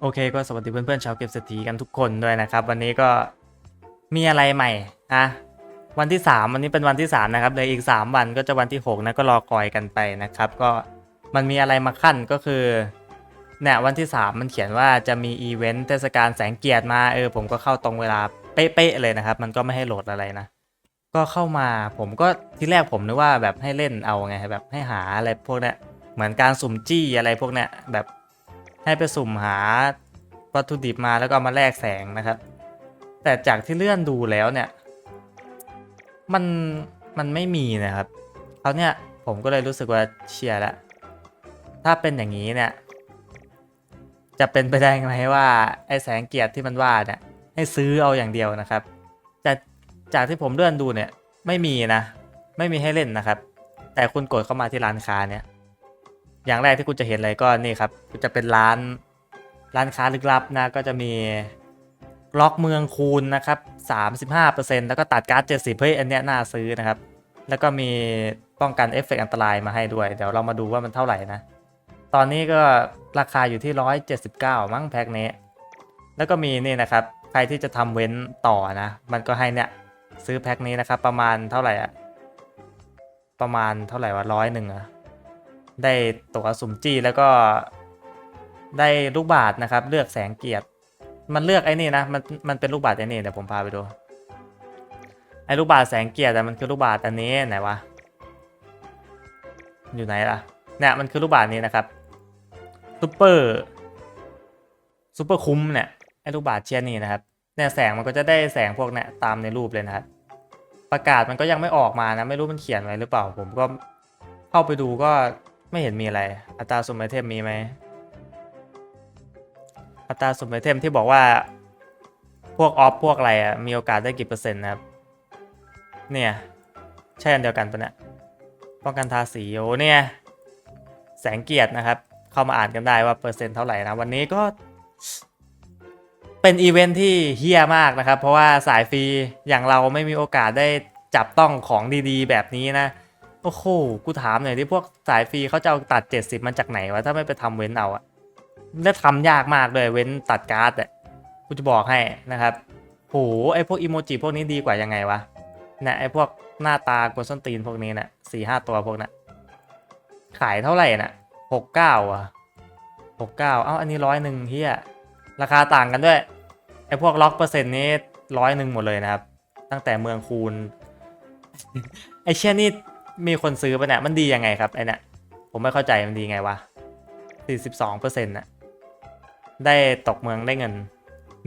โอเคก็สวัสดีเพื่อนๆชาวเก็บเศรษฐีกันทุกคนด้วยนะครับ วันนี้ก็มีอะไรใหม่นะวันที่ 3 วันนี้เป็นวันที่ 3 นะครับเลยอีก 3 วันก็จะวันที่ 6 นะก็รอคอยกันไปนะครับ ก็มันมีอะไรมาขั้นก็คือเนี่ยวันที่ 3 มันเขียนว่าจะมีอีเวนต์เทศกาลแสงเกียรติมาเออผมก็เข้าตรงเวลาเป๊ะๆเลยนะครับ มันก็ไม่ให้โหลดอะไรนะ ก็เข้ามาผมก็ที่แรกผมนึกว่าแบบให้เล่นเอาไงแบบให้หาอะไรพวกเนี้ยเหมือนการสุ่มจี้อะไรพวกเนี้ยแบบ ให้ไปสุ่มหาวัตถุดิบมาแล้วก็เอามาแลกแสงนะครับ แต่จากที่เลื่อนดูแล้วเนี่ย มันมันไม่มีนะครับเขาเนี่ยผมก็เลยรู้สึกว่าเชียร์แล้วถ้าเป็นอย่างนี้เนี่ย จะเป็นไปได้ไหมว่าไอ้แสงเกียรติที่มันว่าเนี่ยให้ซื้อเอาอย่างเดียวนะครับแต่จากที่ผมเลื่อนดูเนี่ยไม่มีนะ ไม่มีให้เล่นนะครับ แต่คุณกดเข้ามาที่ร้านค้าเนี่ย อย่างแรกที่คุณจะเห็นเลยก็นี่ครับจะเป็นร้านร้านค้าลึกลับนะก็จะมีล็อกเมืองคูณนะครับ35%แล้วก็ตัดการ์ด70เฮ้ยอันเนี้ยน่าซื้อนะครับ แล้วก็มีป้องกันเอฟเฟกต์อันตรายมาให้ด้วย เดี๋ยวเรามาดูว่ามันเท่าไหร่นะ ตอนนี้ก็ราคาอยู่ที่ 179 มั้งแพ็คนี้ แล้วก็มีนี่นะครับ ใครที่จะทำเว้นต่อนะ มันก็ให้เนี่ยซื้อแพ็คนี้นะครับ ประมาณเท่าไหร่อะประมาณเท่าไหร่วะร้อยหนึ่งอะ ได้ตัวสุ่มจี้แล้วก็ได้ลูกบาทนะครับ เลือกแสงเกียรติ มันเลือกไอ้นี่นะมันมันเป็นลูกบาทไอ้นี่เดี๋ยวผมพาไปดูไอ้ลูกบาทแสงเกียรติแต่มันคือลูกบาทอันนี้ไหนวะอยู่ไหนล่ะเนี่ยมันคือลูกบาทนี้นะครับซูเปอร์ซูเปอร์คุ้มเนี่ยไอ้ลูกบาทเชียนี่นะครับเนี่ยแสงมันก็จะได้แสงพวกเนี่ยตามในรูปเลยนะครับประกาศมันก็ยังไม่ออกมานะไม่รู้มันเขียนไว้หรือเปล่า ผมก็เข้าไปดูก็ ไม่เห็นมีอะไร อัตราสุ่มไอเทมมีไหม อัตราสุ่มไอเทมที่บอกว่า พวกออฟพวกอะไรอะมีโอกาสได้กี่เปอร์เซ็นต์นะครับ เนี่ย ใช่อันเดียวกันปะเนี่ย ป้องกันทาสีโอเนี่ย แสงเกียรตินะครับ เข้ามาอ่านกันได้ว่าเปอร์เซ็นต์เท่าไหร่นะ วันนี้ก็เป็นอีเวนท์ที่เฮี้ยมากนะครับ เพราะว่าสายฟรีอย่างเราไม่มีโอกาสได้จับต้องของดีๆ แบบนี้นะ อ้โห กูถามหน่อยที่พวกสายฟรีเขาจะเอาตัด 70 มันจากไหนวะ ถ้าไม่ไปทำเว้นเอาอะและทำยากมากเลยเว้นตัดการ์ดอะกูจะบอกให้นะครับโหไอพวกอีโมจิพวกนี้ดีกว่ายังไงวะเนี่ยไอพวกหน้าตากวนส้นตีนพวกนี้เนี่ยสี่ห้าตัวพวกนั้นขายเท่าไหร่น่ะหกเก้าอะหกเก้าเอ้าอันนี้ร้อยหนึ่งเฮียราคาต่างกันด้วยไอพวกล็อกเปอร์เซ็นต์นี้ร้อยหนึ่งหมดเลยนะครับ ตั้งแต่เมืองคูณไอเช่นนี่ มีคนซื้อปะเนี่ยมันดียังไงครับไอเนี่ยผมไม่เข้าใจมันดีไงวะสี่สิบสองเปอร์เซ็นต์น่ะได้ตกเมืองได้เงิน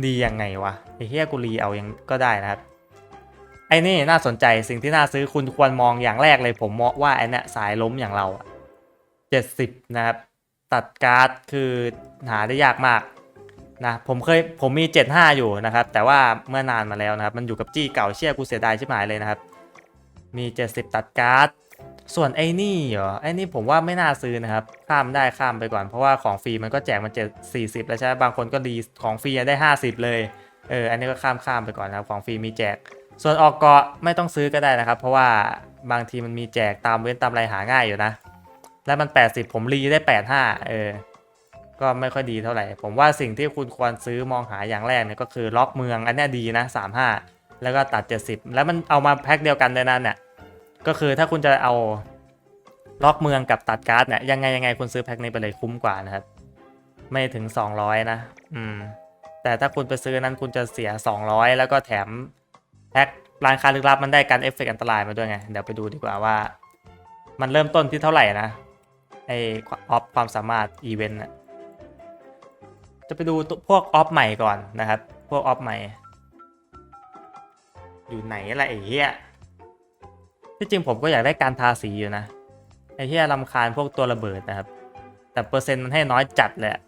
ดียังไงวะไอเฮียกูรีเอายังก็ได้นะครับไอ้นี่น่าสนใจสิ่งที่น่าซื้อคุณควรมองอย่างแรกเลยผมมองว่าไอ้เนี่ยสายล้มอย่างเราเจ็ดสิบนะครับ ตัดการ์ดคือหาได้ยากมากนะผมเคยผมมี 75 อยู่นะครับ แต่ว่าเมื่อนานมาแล้วนะครับ มันอยู่กับจี้เก่าเชี่ยกูเสียดายชิบหายเลยนะครับ มี 70 ตัดการ์ด ส่วนไอ้นี่เหรอ ไอ้นี่ผมว่าไม่น่าซื้อนะครับ ข้ามได้ข้ามไปก่อน เพราะว่าของฟรีมันก็แจกมันเจ็ดสี่สิบแล้วใช่ไหมบางคนก็รีของฟรีได้ 50 เลย เออ อันนี้ก็ข้ามข้ามไปก่อนนะครับ ของฟรีมีแจก ส่วนออกเกาะไม่ต้องซื้อก็ได้นะครับ เพราะว่าบางทีมันมีแจกตามเว้นตามไรหาง่ายอยู่นะ แล้วมัน 80 ผมรีได้ 85 เออ ก็ไม่ค่อยดีเท่าไหร่ ผมว่าสิ่งที่คุณควรซื้อมองหาอย่างแรกเนี่ยก็คือล็อกเมือง อันนี้ดีนะ 35 แล้วก็ตัด 70 แล้วมันเอามาแพ็คเดียวกันเลยนั่นเนี่ยก็คือถ้าคุณจะเอาล็อกเมืองกับตัดการ์ดเนี่ยยังไงยังไงคุณซื้อแพ็คนี้ไปเลยคุ้มกว่านะครับ ไม่ถึง 200 นะ อืม แต่ถ้าคุณไปซื้อนั้นคุณจะเสีย 200 แล้วก็แถมแพ็คร้านค้าลึกลับมันได้การเอฟเฟกต์อันตรายมาด้วยไง เดี๋ยวไปดูดีกว่าว่า มันเริ่มต้นที่เท่าไหร่นะไอออฟความสามารถอีเวนต์จะไปดูพวกออฟใหม่ก่อนนะครับ พวกออฟใหม่ อยู่ไหนล่ะไอ้เหี้ยที่จริงผมก็อยากได้การทาสีอยู่นะ ไอ้เหี้ยลำคาญพวกตัวระเบิดนะครับ แต่เปอร์เซ็นต์มันให้น้อยจัดเลยอะ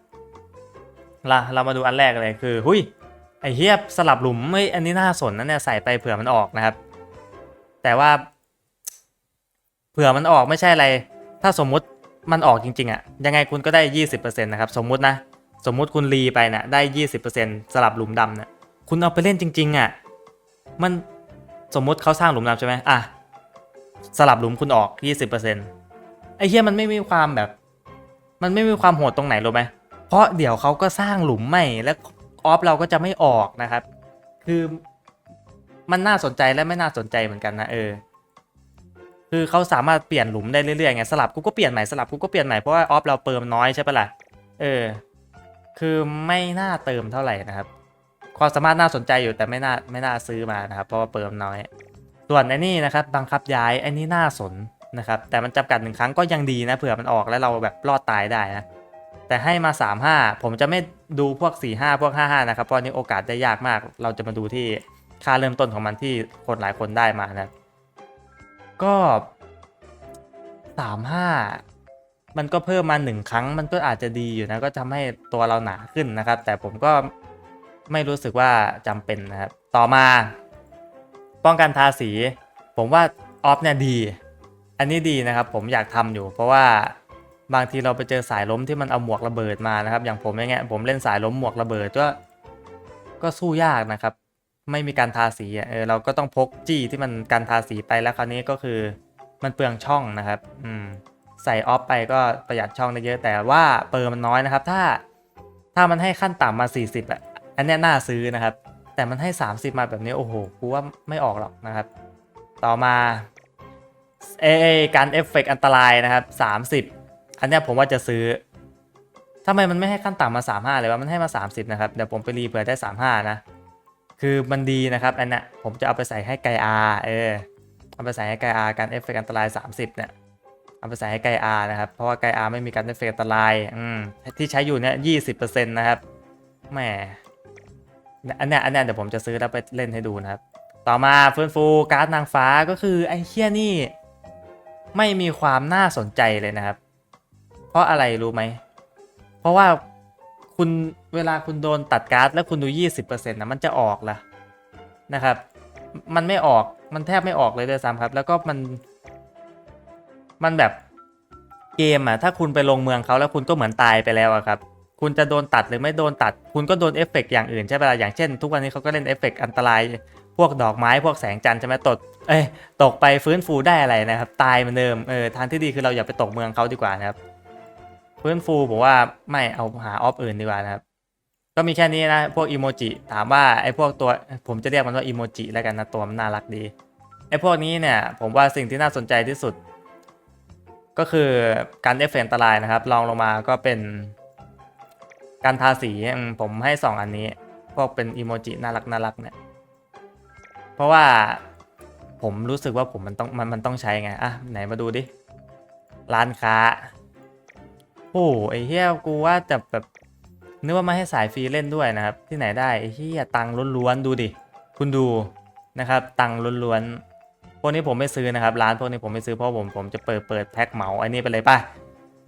ล่ะเรามาดูอันแรกเลยคือ หุยไอ้เฮียสลับหลุมไม่อันนี้น่าสนนะเนี่ยใส่ไปเผื่อมันออกนะครับ แต่ว่า เผื่อมันออกไม่ใช่อะไร ถ้าสมมุติมันออกจริง ๆอะยังไงคุณก็ได้ยี่สิบเปอร์เซ็นต์นะครับ สมมุตินะ สมมุติคุณรีไปนะ่ะได้ยี่สิบเปอร์เซ็นต์สลับหลุมดำนะ่ะคุณเอาไปเล่นจริง ๆอะมัน สมมุติเขาสร้างหลุมดำใช่ไหมอะ สลับหลุมคุณออกยี่สิบเปอร์เซ็นต์ไอ้เฮียมันไม่มีความแบบ มันไม่มีความโหดตรงไหนรู้ไหมเพราะเดี๋ยวเขาก็สร้างหลุมใหม่และออฟเราก็จะไม่ออกนะครับ คือมันน่าสนใจและไม่น่าสนใจเหมือนกันนะเออ คือเขาสามารถเปลี่ยนหลุมได้เรื่อยๆไงสลับกูก็เปลี่ยนใหม่สลับกูก็เปลี่ยนใหม่เพราะว่าออฟเราเติมน้อยใช่ปะล่ะเออ คือไม่น่าเติมเท่าไหร่นะครับ ความสามารถน่าสนใจอยู่แต่ไม่น่าไม่น่าซื้อมานะครับ เพราะว่าเติมน้อย ส่วนไอ้นี่นะครับบังคับย้ายไอ้นี่น่าสนนะครับ แต่มันจำกัดหนึ่งครั้งก็ยังดีนะเผื่อมันออกแล้วเราแบบรอดตายได้นะแต่ให้มา 3 5 ผมจะไม่ดูพวก 4 5 พวก 5 5 นะครับ เพราะอันนี้โอกาสได้ยากมาก เราจะมาดูที่ค่าเริ่มต้นของมันที่คนหลายคนได้มานะก็ 3 5 มันก็เพิ่มมา 1 ครั้ง มันก็อาจจะดีอยู่นะ ก็ทำให้ตัวเราหนาขึ้นนะครับ แต่ผมก็ ไม่รู้สึกว่าจำเป็นนะครับ ต่อมาป้องกันทาสี ผมว่าออฟเนี่ยดี อันนี้ดีนะครับ ผมอยากทำอยู่ เพราะว่าบางทีเราไปเจอสายล้มที่มันเอาหมวกระเบิดมานะครับ อย่างผมอย่างเงี้ยผมเล่นสายล้มหมวกระเบิดก็ก็สู้ยากนะครับ ไม่มีการทาสีเออเราก็ต้องพกจี้ที่มันการทาสีไปแล้วคราวนี้ก็คือมันเปลืองช่องนะครับ อืมใส่ออฟไปก็ประหยัดช่องได้เยอะแต่ว่าเปอร์มันน้อยนะครับ ถ้าถ้ามันให้ขั้นต่ำมา 40อะ อันนี้น่าซื้อนะครับ แต่มันให้ 30 มาแบบนี้ โอ้โหกูว่าไม่ออกหรอกนะครับ ต่อมาเอเอการเอฟเฟกต์อันตรายนะครับ 30 อันนี้ผมว่าจะซื้อทำไมมันไม่ให้ขั้นต่ำมา 35 เลยวะมันให้มา 30 นะครับ เดี๋ยวผมไปรีเผื่อได้ 35 นะ คือมันดีนะครับอันนี้ผมจะเอาไปใส่ให้ไกอาเออเอาไปใส่ให้ไกอาการเอฟเฟกต์อันตราย 30 เนี่ยเอาไปใส่ให้ไกอานะครับ เพราะว่าไกอาไม่มีการเอฟเฟกต์อันตรายอืมที่ใช้อยู่เนี่ย20%นะครับแหม อันเนี้ยอันเนี้ยเดี๋ยวผมจะซื้อแล้วไปเล่นให้ดูนะครับ ต่อมาฟื้นฟูการ์ดนางฟ้าก็คือไอ้เคียนี่ ไม่มีความน่าสนใจเลยนะครับ เพราะอะไรรู้ไหม เพราะว่าคุณเวลาคุณโดนตัดการ์ดแล้วคุณดู 20%นะมันจะออกละนะครับ มันไม่ออกมันแทบไม่ออกเลยด้วยซ้ำครับ แล้วก็มัน มันแบบเกมอะถ้าคุณไปลงเมืองเขาแล้วคุณก็เหมือนตายไปแล้วอะครับ คุณจะโดนตัดหรือไม่โดนตัด คุณก็โดนเอฟเฟกต์อย่างอื่นใช่ไหมล่ะอย่างเช่น ทุกวันนี้เขาก็เล่นเอฟเฟกต์อันตราย พวกดอกไม้พวกแสงจันทร์ใช่ไหมตกเอ้ยตกไปฟื้นฟูได้อะไรนะครับ ตายเหมือนเดิมเออทางที่ดีคือเราอย่าไปตกเมืองเขาดีกว่านะครับ ฟื้นฟูผมว่าไม่เอาหาออฟอื่นดีกว่านะครับ ก็มีแค่นี้นะพวกอีโมจิถามว่าไอ้พวกตัวผมจะเรียกมันว่าอีโมจิแล้วกันนะตัวมันน่ารักดีไอ้พวกนี้เนี่ย ผมว่าสิ่งที่น่าสนใจที่สุด ก็คือการเอฟเฟกต์อันตรายนะครับลองลงมาก็เป็น การทาสีผมให้ 2 อันนี้ พวกเป็นอีโมจิน่ารักน่ารักเนี่ย เพราะว่าผมรู้สึกว่าผมมันต้องมันมันต้องใช้ไง อะ ไหนมาดูดิ ร้านค้า โอ้ไอเหี้ยกูว่าจะแบบนึกว่ามาให้สายฟรีเล่นด้วยนะครับ ที่ไหนได้ไอเหี้ยตังล้วนๆดูดิ คุณดูนะครับ ตังล้วนๆพวกนี้ผมไม่ซื้อนะครับ ร้านพวกนี้ผมไม่ซื้อเพราะผมผมจะเปิดเปิดแพ็คเหมาอันนี้ไปเลยป่ะ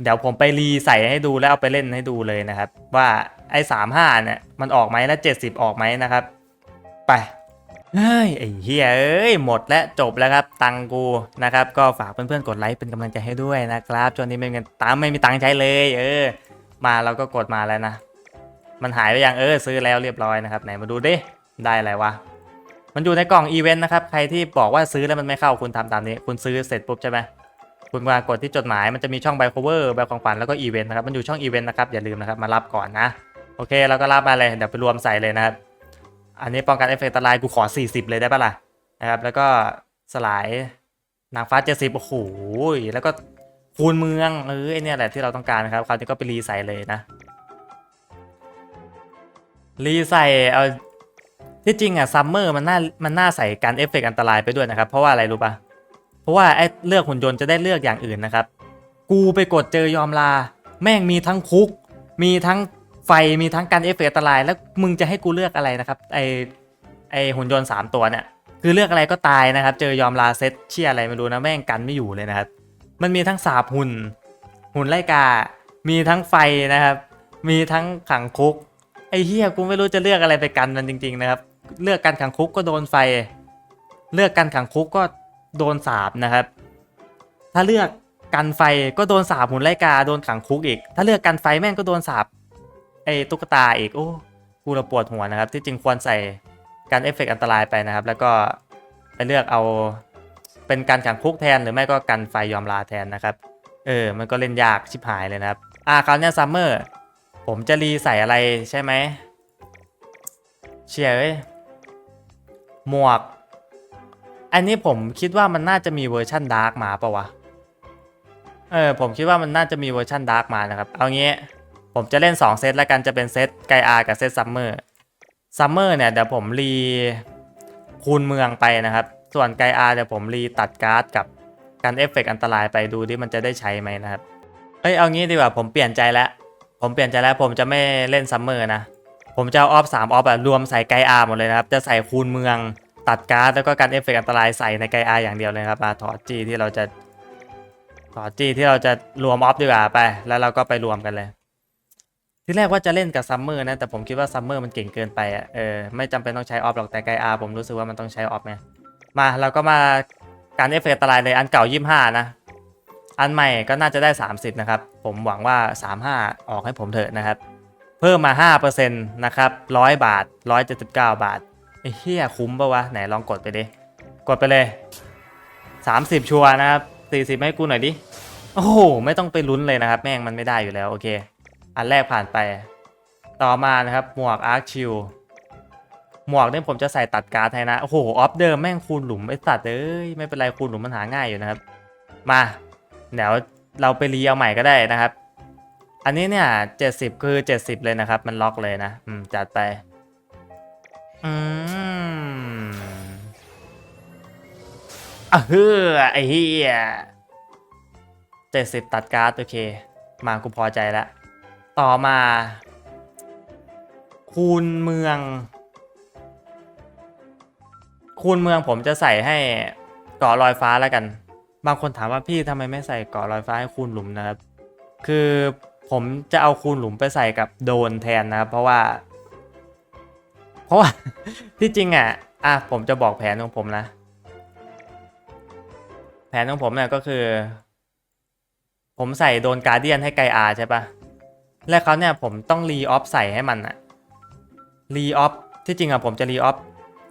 เดี๋ยวผมไปรีใส่ให้ดูแล้วเอาไปเล่นให้ดูเลยนะครับ ว่าไอ้สามห้าเนี่ยมันออกไหมและเจ็ดสิบออกไหมนะครับ ไปเฮ้ยไอ้เฮียเอ้ยหมดและจบแล้วครับตังกูนะครับก็ฝากเพื่อนๆกดไลค์เป็นกำลังใจให้ด้วยนะครับช่วงนี้ไม่มีเงินตังไม่มีตังใช้เลยเออ มาเราก็กดมาแล้วนะ มันหายไปยังเออซื้อแล้วเรียบร้อยนะครับไหนมาดูดิได้อะไรวะมันอยู่ในกล่องอีเวนต์นะครับใครที่บอกว่าซื้อแล้วมันไม่เข้าคุณทำตามนี้ คุณซื้อเสร็จปุ๊บใช่ไหม คุณมากดที่จดหมายมันจะมีช่องไบโคเวอร์แบของขวัญแล้วก็อีเวนต์นะครับมันอยู่ช่องอีเวนต์นะครับอย่าลืมนะครับมารับก่อนนะโอเคเราก็รับมาเลยเดี๋ยวไปรวมใส่เลยนะครับอันนี้ป้องกันเอฟเฟกต์อันตรายกูขอ 40 เลยได้ปะล่ะนะครับแล้วก็สลายนางฟ้าเจ็ดสิบโอ้โหแล้วก็คูณเมืองเออไอเนี่ยแหละที่เราต้องการนะครับคราวนี้ก็ไปรีใส่เลยนะรีใส่เอาที่จริงอะซัมเมอร์มันน่ามันน่าใส่การเอฟเฟกต์อันตรายไปด้วยนะครับ เพราะว่าอะไรรู้ปะ เพราะว่าไอ้เลือกหุ่นยนต์จะได้เลือกอย่างอื่นนะครับ กูไปกดเจอยอมลา แม่งมีทั้งคุก มีทั้งไฟมีทั้งการเอฟเฟกต์อันตราย แล้วมึงจะให้กูเลือกอะไรนะครับไอไอหุ่นยนต์ 3 ตัวเนี่ยคือเลือกอะไรก็ตายนะครับ เจอยอมลาเซตเชี่ยอะไรไม่รู้นะแม่งกันไม่อยู่เลยนะครับ มันมีทั้งสาบหุ่นหุ่นไล่กา มีทั้งไฟนะครับ มีทั้งขังคุกไอ้เฮียกูไม่รู้จะเลือกอะไรไปกันมันจริง ๆ นะครับ เลือกการขังคุกก็โดนไฟ เลือกการขังคุกก็ โดนสาบนะครับ ถ้าเลือกกันไฟก็โดนสาบหุ่นไล่กาโดนขังคุกอีก ถ้าเลือกกันไฟแม่งก็โดนสาบไอ้ตุ๊กตาอีกโอ้กูระปวดหัวนะครับ ที่จริงควรใส่การเอฟเฟกต์อันตรายไปนะครับ แล้วก็ไปเลือกเอาเป็นการขังคุกแทนหรือไม่ก็กันไฟยอมลาแทนนะครับ เออ มันก็เล่นยากชิบหายเลยนะครับ อ่าคราวนี้ซัมเมอร์ผมจะรีใส่อะไรใช่ไหมเชียร์เอ้ยหมวก อันนี้ผมคิดว่ามันน่าจะมีเวอร์ชั่นดาร์กมาปะวะ เออผมคิดว่ามันน่าจะมีเวอร์ชันดาร์กมานะครับ เอางี้ผมจะเล่น 2 เซตแล้วกันจะเป็นเซตไกอากับเซตซัมเมอร์ ซัมเมอร์เนี่ยเดี๋ยวผมรีคูณเมืองไปนะครับ ส่วนไกอาเดี๋ยวผมรีตัดการ์ดกับการเอฟเฟกต์อันตรายไปดูที่มันจะได้ใช้ไหมนะครับ เอ้ยเอางี้ดีกว่าผมเปลี่ยนใจแล้ว ผมเปลี่ยนใจแล้วผมจะไม่เล่นซัมเมอร์นะ ผมจะเอาออฟสามออฟแบบรวมใส่ไกอาหมดเลยนะครับ จะใส่คูณเมือง ตัดการ์ดแล้วก็การเอฟเฟกต์อันตรายใส่ในไกอาอย่างเดียวเลยครับมาถอดจีที่เราจะต่อจีที่เราจะรวมออฟดีกว่าไป แล้วเราก็ไปรวมกันเลยที่แรกว่าจะเล่นกับซัมเมอร์นะ แต่ผมคิดว่าซัมเมอร์มันเก่งเกินไปอะเออไม่จำเป็นต้องใช้ออฟหรอกแต่ไกอาผมรู้สึกว่ามันต้องใช้ออฟไงมาเราก็มาการเอฟเฟกต์อันตรายเลยอันเก่า25นะ อันใหม่ก็น่าจะได้ 30 นะครับ ผมหวังว่า 35 ออกให้ผมเถอะนะครับ เพิ่มมา 5%นะครับ 100 บาท 179 บาท ไอ้เหี้ยคุ้มปะวะ ไหนลองกดไปดิ กดไปเลย 30 ชัวนะครับ 40 ให้กูหน่อยดิ โอ้โห ไม่ต้องไปลุ้นเลยนะครับ แม่งมันไม่ได้อยู่แล้ว โอเค อันแรกผ่านไป ต่อมานะครับ หมวกอาร์คชิลหมวกเนี่ยผมจะใส่ตัดการ์ดให้นะ โอ้โห ออฟเดิมแม่งคูณหลุมไอ้สัตว์เอ้ย ไม่เป็นไรคูณหลุมมันหาง่ายอยู่นะครับ มาเดี๋ยวเราไปรีเอาใหม่ก็ได้นะครับ อันนี้เนี่ย 70 คือ 70 เลยนะครับ มันล็อกเลยนะ อืม จัดไป อืมอะเฮ้อไอ้เหี้ยเจ็ดสิบตัดการ์ดโอเค มากูพอใจแล้ว ต่อมา คูณเมือง คูณเมืองผมจะใส่ให้เกาะลอยฟ้าแล้วกัน บางคนถามว่าพี่ทำไมไม่ใส่เกาะลอยฟ้าให้คูณหลุมนะครับ คือผมจะเอาคูณหลุมไปใส่กับโดนแทนนะครับ เพราะว่า เพราะว่าที่จริงอะอะผมจะบอกแผนของผมนะ แผนของผมเนี่ยก็คือ ผมใส่โดนการเดียนให้ไกอาใช่ปะแล้วเขาเนี่ยผมต้องรีออฟใส่ให้มันอะรีออฟที่จริงอะผมจะรีออฟ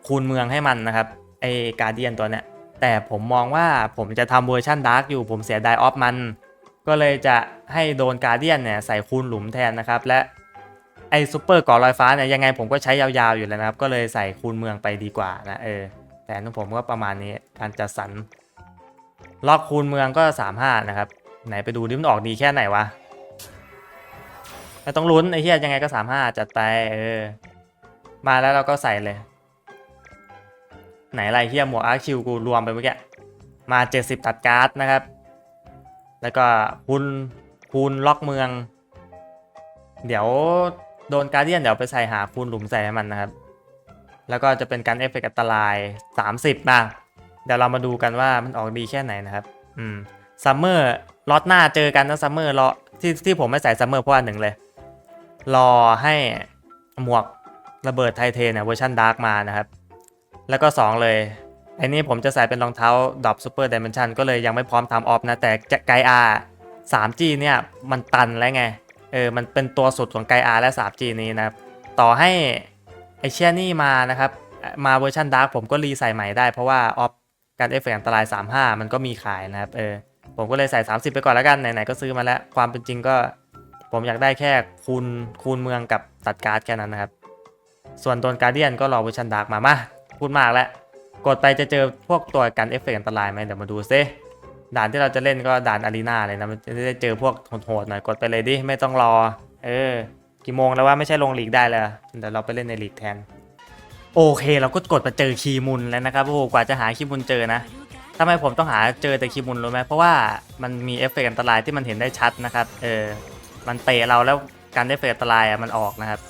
คูณเมืองให้มันนะครับไอการเดียนตัวเนี้ยแต่ผมมองว่าผมจะทำเวอร์ชันดาร์กอยู่ผมเสียดายออฟมัน ก็เลยจะให้โดนการเดียนเนี่ยใส่คูณหลุมแทนนะครับ และ อซูเปอร์ก่อลอยฟ้าเนี่ยยังไงผมก็ใช้ยาวๆอยู่แล้วนะครับ ก็เลยใส่คูณเมืองไปดีกว่านะเออแผนของผมก็ประมาณนี้การจัดสรรล็อกคูณเมืองก็35นะครับ ไหนไปดูดิมันออกดีแค่ไหนวะไม่ต้องลุ้นไอ้เหี้ยยังไงก็35จัดไปเออมาแล้วเราก็ใส่เลย ไหนไรเหี้ยหมวกอาร์คิวกูรวมไปเมื่อกี้มา 70 ตัดการ์ดนะครับ แล้วก็คูณคูณล็อกเมือง เดี๋ยว โดนการเดียนเดี๋ยวไปใส่หาคูณหลุมใส่ให้มันนะครับ แล้วก็จะเป็นการเอฟเฟกต์อันตราย 30นะเดี๋ยวเรามาดูกันว่ามันออกดีแค่ไหนนะครับ อืมซัมเมอร์ล็อตหน้าเจอกันนะซัมเมอร์รอที่ที่ผมไม่ใส่ซัมเมอร์เพราะว่าหนึ่งเลย รอให้หมวกระเบิดไทเทนเนี่ยเวอร์ชันดาร์กมานะครับ แล้วก็ 2 เลยไอ้นี่ผมจะใส่เป็นรองเท้าดอบซูเปอร์ดิเมนชันก็เลยยังไม่พร้อมทำออฟนะ แต่ไกอาสามจีเนี่ย มันตันแล้วไง เออมันเป็นตัวสุดของไกอาและ 3G นี้นะครับต่อให้ไอเชียนี่มานะครับ มาเวอร์ชันดาร์กผมก็รีใส่ใหม่ได้เพราะว่าออฟการเอฟเฟกต์อันตราย 35 มันก็มีขายนะครับเออผมก็เลยใส่ 30 ไปก่อนแล้วกันไหนๆก็ซื้อมาแล้ว ความเป็นจริงก็ผมอยากได้แค่คูณคูณเมืองกับตัดการ์ดแค่นั้นนะครับ ส่วนโดนการเดียนก็รอเวอร์ชันดาร์กมามาพูดมากแล้ว กดไปจะเจอพวกตัวกันเอฟเฟกต์อันตรายไหมเดี๋ยวมาดูซิ ด่านที่เราจะเล่นก็ด่านอารีนาเลยนะมันจะได้เจอพวกโหดๆหน่อยกดไปเลยดิไม่ต้องรอ เออ กี่โมงแล้วว่าไม่ใช่ลงลีกได้เลยเดี๋ยวเราไปเล่นในลีกแทน โอเคเราก็กดมาเจอคีมุนแล้วนะครับโอ้โหกว่าจะหาคีมุนเจอนะทำไมผมต้องหาเจอแต่คีมุนรู้ไหมเพราะว่ามันมีเอฟเฟกต์อันตรายที่มันเห็นได้ชัดนะครับเออมันเตะเราแล้วการเอฟเฟกต์อันตรายอะมันออกนะครับ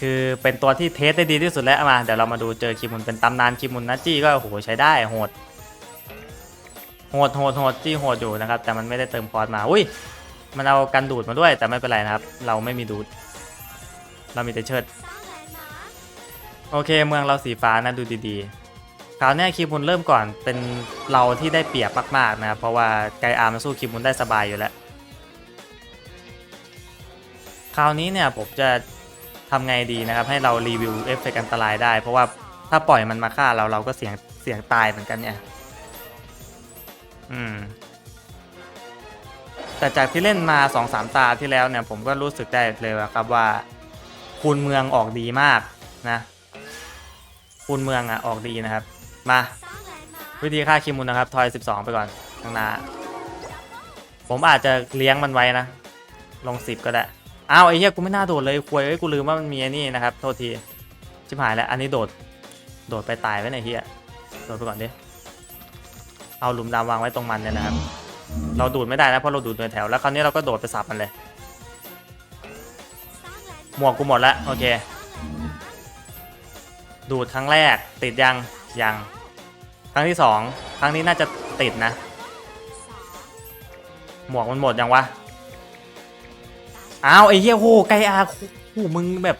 คือเป็นตัวที่เทสได้ดีที่สุดแล้วมาเดี๋ยวเรามาดูเจอคีมุนเป็นตำนานคีมุนนะจี้ก็โอ้โหใช้ได้โหด โหดโหดโหดจี้โหดอยู่นะครับ แต่มันไม่ได้เติมคอร์สมา อุ้ย มันเอากันดูดมาด้วย แต่ไม่เป็นไรนะครับ เราไม่มีดูด เรามีแต่เชิด โอเค เมืองเราสีฟ้านะดูดีๆ คราวนี้คิมุนเริ่มก่อน เป็นเราที่ได้เปรียบมากๆนะครับ เพราะว่าไกอาร์มันสู้คิมุนได้สบายอยู่แล้ว คราวนี้เนี่ยผมจะทำไงดีนะครับ ให้เรารีวิวเอฟเฟกต์อันตรายได้ เพราะว่าถ้าปล่อยมันมาฆ่าเราเราก็เสี่ยงเสี่ยงตายเหมือนกันเนี่ย อืม แต่จากที่เล่นมา2องสามตาที่แล้วเนี่ย ผมก็รู้สึกได้เลยว่าครับว่า คูณเมืองออกดีมากนะ คูณเมืองอะออกดีนะครับ มา วิธีฆ่าคิมุนนะครับ ทอย 12 ไปก่อนข้างหน้า ผมอาจจะเลี้ยงมันไว้นะ ลง 10 ก็ได้ อ้าวไอ้เหี้ยกูไม่น่าโดดเลยควยเอ้กูลืมว่ามันมีไอ้นี่นะครับ โทษที ชิบหายแล้ว อันนี้โดด โดดไปตายไว้ไหนเฮียโดดไปก่อนดิ เอาหลุมดำวางไว้ตรงมันเนี่ยนะครับ เราดูดไม่ได้นะเพราะเราดูดเดินแถวแล้วคราวนี้เราก็โดดไปสับมันเลย หมวกกูหมดล้วโอเค ดูดครั้งแรกติดยังยังครั้งที่สองครั้งนี้น่าจะติดนะ หมวกมันหมดยังวะอ้าวไอ้เหี้ยโหไกอาโหมึงแบบ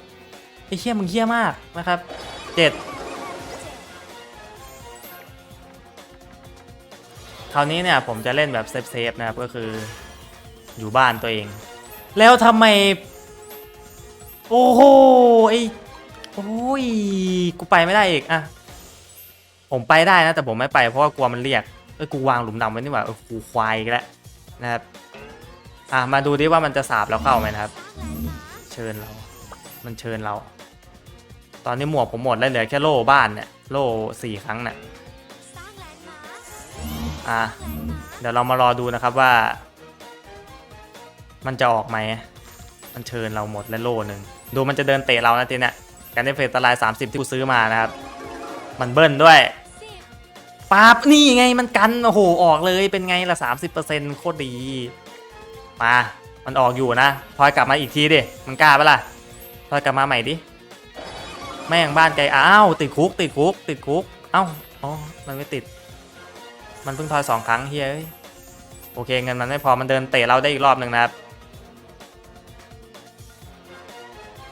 ไอ้เหี้ยมึงเหี้ยมากนะครับเจ็ด ราวนี้เนี่ยผมจะเล่นแบบเซฟๆนะครับก็คืออยู่บ้านตัวเอง แล้วทำไม โอ้โหไอ้โอ้ยกูไปไม่ได้อีกอะผมไปได้นะแต่ผมไม่ไปเพราะว่ากลัวมันเรียกเอ้ยกูวางหลุมดำไว้นี่หว่าเออกูควายอีกแล้วนะครับอะมาดูดิว่ามันจะสาบเราเข้าไหมนะครับ เชิญเรา มันเชิญเรา ตอนนี้หมวกผมหมดแล้วเหลือแค่โล่บ้านเนี่ยโล่สี่ครั้งเนี่ย อะเดี๋ยวเรามารอดูนะครับว่า มันจะออกไหมมันเชิญเราหมดแล้วโล่หนึ่งดูมันจะเดินเตะเรานะทีเนี่ยการได้เฟสตลาย 30 ที่กูซื้อมานะครับ มันเบิ้ลด้วยปั๊บนี่ไงมันกัน โอ้โห ออกเลยเป็นไงละ30%โคตรดี มามันออกอยู่นะพลอยกลับมาอีกทีดิ มันกล้าปะล่ะพลอยกลับมาใหม่ดิ แม่งบ้านไกลอ้าว ติดคุก ติดคุก ติดคุก เอ้า อ๋อ มันไม่ติด มันเพิ่งทอยสองครั้งเฮ้ยโอเคเงินมันไม่พอมันเดินเตะเราได้อีกรอบหนึ่งนะครับ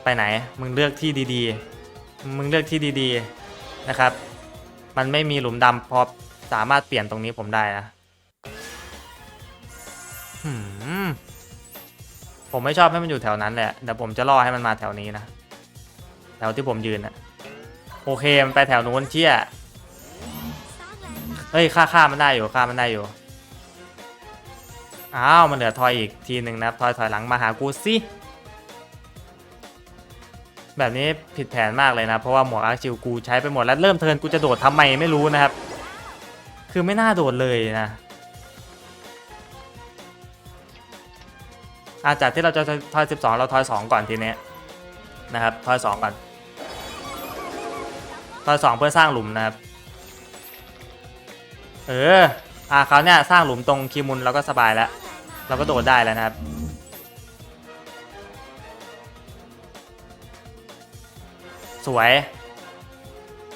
ไปไหนมึงเลือกที่ดีๆ มึงเลือกที่ดีๆนะครับ มันไม่มีหลุมดำพอสามารถเปลี่ยนตรงนี้ผมได้นะผมไม่ชอบให้มันอยู่แถวนั้นแหละเดี๋ยวผมจะล่อให้มันมาแถวนี้นะแถวที่ผมยืนนะโอเคมันไปแถวนู้นเชี่ย เฮ้ยฆ่าฆ่ามันได้อยู่ฆ่ามันได้อยู่อ้าวมันเหลือทอยอีกทีหนึ่งนะครับทอยถอยหลังมาหากูสิแบบนี้ผิดแผนมากเลยนะ เพราะว่าหมวกอาร์ชิวกูใช้ไปหมดแล้วเริ่มเทินกูจะโดดทำไมไม่รู้นะครับ คือไม่น่าโดดเลยนะอาจากที่เราจะทอย12 เราทอย2 ก่อนทีเนี้ยนะครับทอย2ก่อนทอย2เพื่อสร้างหลุมนะครับ เออ อ่าเขาเนี่ยสร้างหลุมตรงคีมุนเราก็สบายแล้ว เราก็โดดได้แล้วนะครับ สวย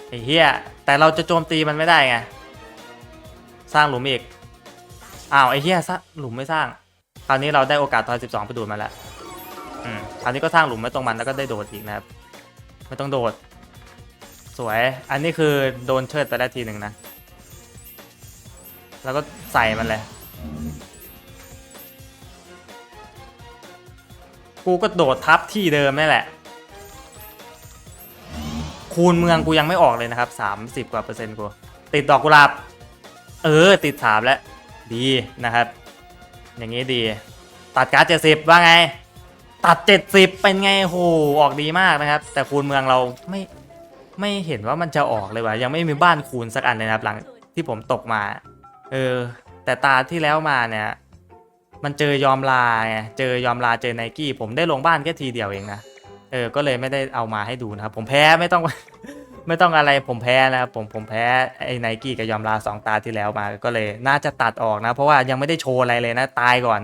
ไอ้เหี้ยแต่เราจะโจมตีมันไม่ได้ไง สร้างหลุมอีก อ้าวไอ้เหี้ยสร้างหลุมไม่สร้าง คราวนี้เราได้โอกาสทอย12ไปดูดมาแล้ว อืม คราวนี้ก็สร้างหลุมไว้ตรงมันแล้วก็ได้โดดอีกนะครับ ไม่ต้องโดด สวย อันนี้คือโดนเชิดไปได้ทีหนึ่งนะ แล้วก็ใส่มันเลย กูก็โดดทับที่เดิมนี่แหละ คูณเมืองกูยังไม่ออกเลยนะครับ 30 กว่าเปอร์เซ็นต์กู ติดดอกกุหลาบ เออ ติดสามแล้ว ดีนะครับ อย่างนี้ดี ตัดการ์ดเจ็ดสิบว่าไง ตัดเจ็ดสิบเป็นไงโหออกดีมากนะครับ แต่คูณเมืองเราไม่ไม่เห็นว่ามันจะออกเลยว่ะยังไม่มีบ้านคูณสักอันเลยนะครับหลังที่ผมตกมา เออ แต่ตาที่แล้วมาเนี่ย มันเจอยอมลาไงเจอยอมลาเจอไนกี้ ผมได้ลงบ้านแค่ทีเดียวเองนะเออก็เลยไม่ได้เอามาให้ดูนะครับ ผมแพ้ไม่ต้อง ไม่ต้องอะไรผมแพ้นะครับผมผมแพ้ไอ้ไนกี้กับยอมลาสองตาที่แล้วมา ก็เลยน่าจะตัดออกนะ เพราะว่ายังไม่ได้โชว์อะไรเลยนะ ตายก่อน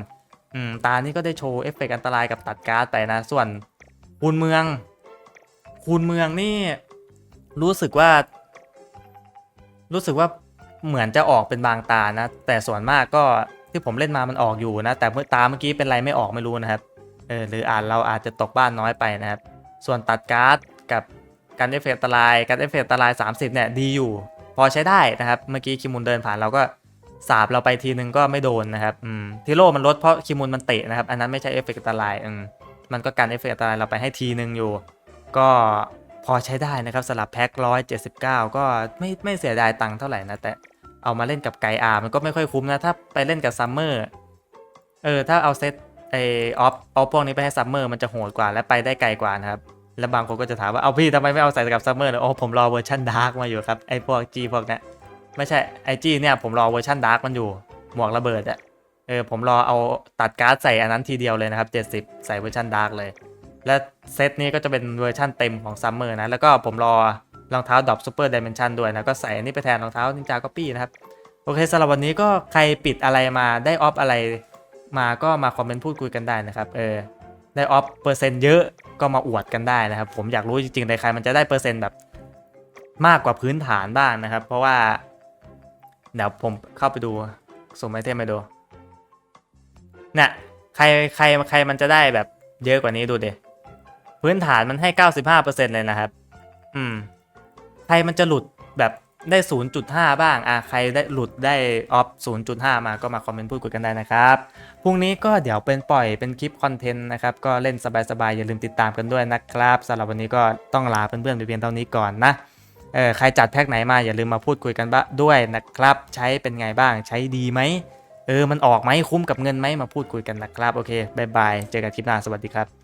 อืมตานี่ก็ได้โชว์เอฟเฟกต์อันตรายกับตัดการ์ดไปนะ ส่วนคูณเมือง คูณเมืองนี่ รู้สึกว่า รู้สึกว่า เหมือนจะออกเป็นบางตานะ แต่ส่วนมากก็ที่ผมเล่นมามันออกอยู่นะ แต่เมื่อตาเมื่อกี้เป็นไรไม่ออกไม่รู้นะครับเออหรืออ่านเราอาจจะตกบ้านน้อยไปนะครับ ส่วนตัดการ์ดกับการเอฟเฟกต์อันตรายการเอฟเฟกต์อันตราย 30เนี่ยดีอยู่ พอใช้ได้นะครับ เมื่อกี้คิมุนเดินผ่านเราก็สาบเราไปทีนึงก็ไม่โดนนะครับอืมทีโร่มันลดเพราะคิมุนมันเตะนะครับ อันนั้นไม่ใช่เอฟเฟกต์อันตรายอืมมันก็การเอฟเฟกต์อันตรายเราไปให้ทีนึงอยู่ ก็พอใช้ได้นะครับสำหรับแพ็ค179 ก็ไม่ไม่เสียดายตังค์เท่าไหร่นะแต่ เอามาเล่นกับไกอามันก็ไม่ค่อยคุ้มนะ ถ้าไปเล่นกับซัมเมอร์เออ ถ้าเอาเซตไอออฟเอาพวกนี้ไปให้ซัมเมอร์มันจะโหดกว่าและไปได้ไกลกว่านะครับ แล้วบางคนก็จะถามว่าเอาพี่ทำไมไม่เอาใส่กับซัมเมอร์เลยโอ้ผมรอเวอร์ชันดาร์กมาอยู่ครับไอพวกจีพวกเนี้ยไม่ใช่ไอจีเนี่ยผมรอเวอร์ชันดาร์กมันอยู่หมวกระเบิดอะเออผมรอเอาตัดการ์ดใส่อันนั้นทีเดียวเลยนะครับ 70 ใส่เวอร์ชันดาร์กเลย และเซตนี้ก็จะเป็นเวอร์ชันเต็มของซัมเมอร์นะ แล้วก็ผมรอ รองเท้าดรอปซูเปอร์ดิเมนชันด้วยนะก็ใส่อันนี้ไปแทนรองเท้านินจาก็ปี้นะครับ โอเคสำหรับวันนี้ก็ใครปิดอะไรมาได้ออฟอะไรมาก็มาคอมเมนต์พูดคุยกันได้นะครับเออได้ออฟเปอร์เซ็นต์เยอะก็มาอวดกันได้นะครับ ผมอยากรู้จริงๆในใครมันจะได้เปอร์เซ็นต์แบบมากกว่าพื้นฐานบ้างนะครับ เพราะว่า เดี๋ยวผมเข้าไปดูสุ่มไอเทมไปดูเนี่ยใครใครใครมันจะได้แบบเยอะกว่านี้ดูเดพื้นฐานมันให้ 95%เลยนะครับ อืม ใครมันจะหลุดแบบได้ 0.5 บ้าง อะใครได้หลุดได้ออฟ 0.5 มาก็มาคอมเมนต์พูดคุยกันได้นะครับ พรุ่งนี้ก็เดี๋ยวเป็นปล่อยเป็นคลิปคอนเทนต์นะครับ ก็เล่นสบายๆ อย่าลืมติดตามกันด้วยนะครับสำหรับวันนี้ก็ต้องลาเพื่อนๆไปเพียงเท่านี้ก่อนนะ เออใครจัดแพ็คไหนมาอย่าลืมมาพูดคุยกันบ้างด้วยนะครับ ใช้เป็นไงบ้าง ใช้ดีไหม เออ มันออกไหมคุ้มกับเงินไหมมาพูดคุยกันนะครับ โอเคบายบาย เจอกันคลิปหน้า สวัสดีครับ